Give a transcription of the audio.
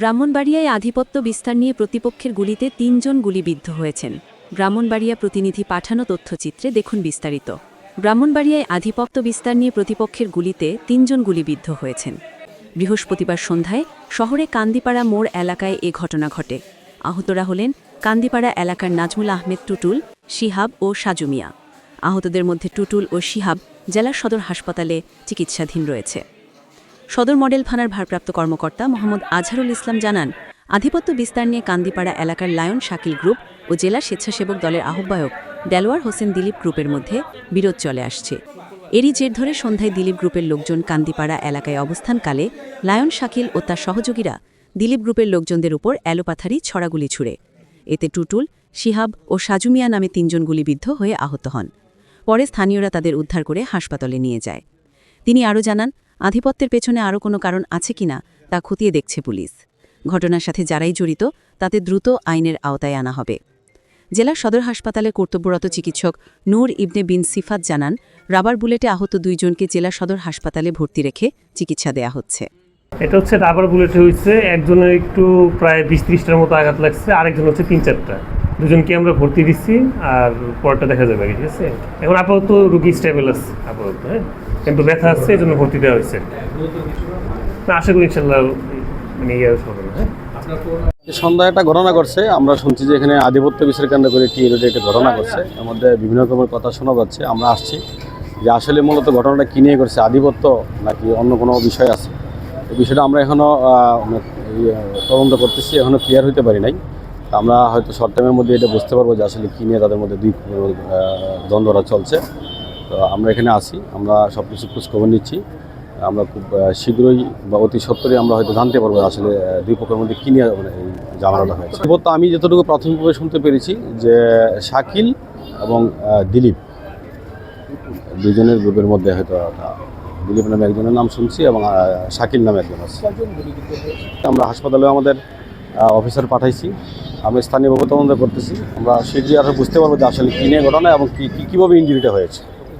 ব্রাহ্মণবাড়িয়ায় আধিপত্য বিস্তার নিয়ে প্রতিপক্ষের গুলিতে তিনজন গুলিবিদ্ধ হয়েছেন। ব্রাহ্মণবাড়িয়া প্রতিনিধি পাঠানো তথ্যচিত্রে দেখুন বিস্তারিত। ব্রাহ্মণবাড়িয়ায় আধিপত্য বিস্তার নিয়ে প্রতিপক্ষের গুলিতে তিনজন গুলিবিদ্ধ হয়েছেন। বৃহস্পতিবার সন্ধ্যায় শহরে কান্দিপাড়া মোড় এলাকায় এ ঘটনা ঘটে। আহতরা হলেন কান্দিপাড়া এলাকার নাজমুল আহমেদ টুটুল, শিহাব ও সাজুমিয়া আহতদের মধ্যে টুটুল ও শিহাব জেলা সদর হাসপাতালে চিকিৎসাধীন রয়েছে। সদর মডেল থানার ভারপ্রাপ্ত কর্মকর্তা মোহাম্মদ আজহারুল ইসলাম জানান, আধিপত্য বিস্তার নিয়ে কান্দিপাড়া এলাকার লায়ন শাকিল গ্রুপ ও জেলা স্বেচ্ছাসেবক দলের আহ্বায়ক দেলোয়ার হোসেন দিলীপ গ্রুপের মধ্যে বিরোধ চলে আসছে। এরই জের ধরে সন্ধ্যায় দিলীপ গ্রুপের লোকজন কান্দিপাড়া এলাকায় অবস্থানকালে লায়ন শাকিল ও তার সহযোগীরা দিলীপ গ্রুপের লোকজনদের উপর অ্যালোপাথারি ছড়াগুলি ছুড়ে। এতে টুটুল, শিহাব ও সাজুমিয়া নামে তিনজন গুলিবিদ্ধ হয়ে আহত হন। পরে স্থানীয়রা তাদের উদ্ধার করে হাসপাতালে নিয়ে যায়। তিনি আরও জানান আধিপত্যের পেছনে আরও কোনো কারণ আছে কিনা তা খতিয়ে দেখছে পুলিশ। ঘটনার সাথে যারাই জড়িত, তাতে দ্রুত আইনের আওতায় আনা হবে। জেলা সদর হাসপাতালে কর্তব্যরত চিকিৎসক নূর ইবনে বিন সিফাত জানান, রাবার বুলেটে আহত দুইজনকে জেলা সদর হাসপাতালে ভর্তি রেখে চিকিৎসা দেয়া হচ্ছে। এটা হচ্ছে রাবার বুলেটে হয়েছে, একজনের একটু প্রায় বিশ ত্রিশটার মতো আঘাত লাগছে, আরেকজন হচ্ছে তিন চারটা দুজনকে আমরা ভর্তি দিচ্ছি, আর পরটা দেখা যাবে, ঠিক আছে? এখন আপাতত রুগী স্টেবল আছে, আপাতত হ্যাঁ? কিন্তু ব্যথা আসছে এই জন্য ভর্তি দেওয়া হয়েছে। না আশা করি ইনশাল্লাহ মানে ইয়ে হবে হ্যাঁ? সন্ধ্যায় একটা ঘটনা করছে আমরা শুনছি যে এখানে আধিপত্য বিচার কেন্দ্র করে টি রোডে একটা ঘটনা করছে এর মধ্যে বিভিন্ন রকমের কথা শোনা যাচ্ছে আমরা আসছি। যে আসলে মূলত ঘটনাটা কী নিয়ে করছে আধিপত্য নাকি অন্য কোনো বিষয় আছে? এই বিষয়টা আমরা এখনও তদন্ত করতেছি এখনও ক্লিয়ার হইতে পারি নাই। আমরা হয়তো শর্ট টাইমের মধ্যে এটা বুঝতে পারব যে আসলে কী নিয়ে তাদের মধ্যে দুই আহ, দ্বন্দ্বটা চলছে। তো আমরা এখানে আসি আমরা সব কিছু খোঁজখবর নিচ্ছি। আমরা খুব শীঘ্রই বা অতি সত্তরই আমরা হয়তো জানতে পারব আসলে দুই পক্ষের মধ্যে কী নিয়ে মানে এই ঝামেলাটা হয়েছে। তো আমি যতটুকু প্রাথমিকভাবে শুনতে পেরেছি যে শাকিল এবং দিলীপ দুজনের গ্রুপের মধ্যে হয়তো দিলীপ নামে একজনের নাম শুনছি এবং শাকিল নামে একজন আছে। আমরা হাসপাতালে আমাদের অফিসার পাঠাইছি। আমি স্থানীয়ভাবে তদন্ত করতেছি। আমরা শীঘ্রই আরও বুঝতে পারব যে আসলে কী নিয়ে ঘটনা এবং কী, কী- কীভাবে ইঞ্জুরিটা হয়েছে।